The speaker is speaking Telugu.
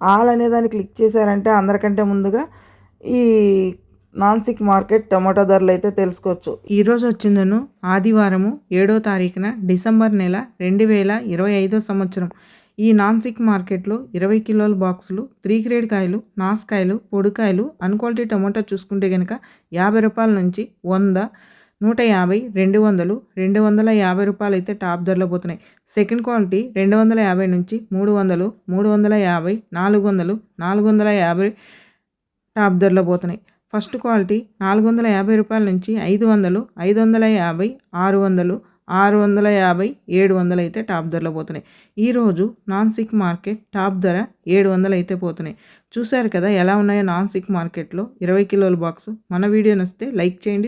ఆల్ అనే దాన్ని క్లిక్ చేశారంటే అందరికంటే ముందుగా ఈ నాన్సిక్ మార్కెట్ టమాటో ధరలు అయితే తెలుసుకోవచ్చు. ఈరోజు వచ్చిందను ఆదివారము ఏడో తారీఖున డిసెంబర్ నెల రెండు వేల ఇరవై ఐదో సంవత్సరం. ఈ నాన్సిక్ మార్కెట్లో ఇరవై కిలోల బాక్సులు త్రీ గ్రేడ్ కాయలు నాసుకాయలు పొడికాయలు అన్క్వాలిటీ టమాటా చూసుకుంటే కనుక యాభై రూపాయల నుంచి వంద నూట యాభై రెండు వందలు రెండు వందల యాభై రూపాయలు అయితే టాప్ ధరలో పోతున్నాయి. సెకండ్ క్వాలిటీ రెండు వందల యాభై నుంచి మూడు వందలు మూడు వందల యాభై నాలుగు వందలు నాలుగు వందల యాభై టాప్ ధరలో పోతున్నాయి. ఫస్ట్ క్వాలిటీ నాలుగు వందల యాభై రూపాయల నుంచి ఐదు వందలు ఐదు వందల యాభై ఆరు వందలు ఆరు వందల యాభై ఏడు వందలు అయితే టాప్ ధరలో పోతున్నాయి. ఈరోజు నాన్ సిక్ మార్కెట్ టాప్ ధర ఏడు వందలు అయితే పోతున్నాయి. చూశారు కదా ఎలా ఉన్నాయో నాన్ సిక్ మార్కెట్లో ఇరవై కిలోల బాక్స్. మన వీడియో నచ్చితే లైక్ చేయండి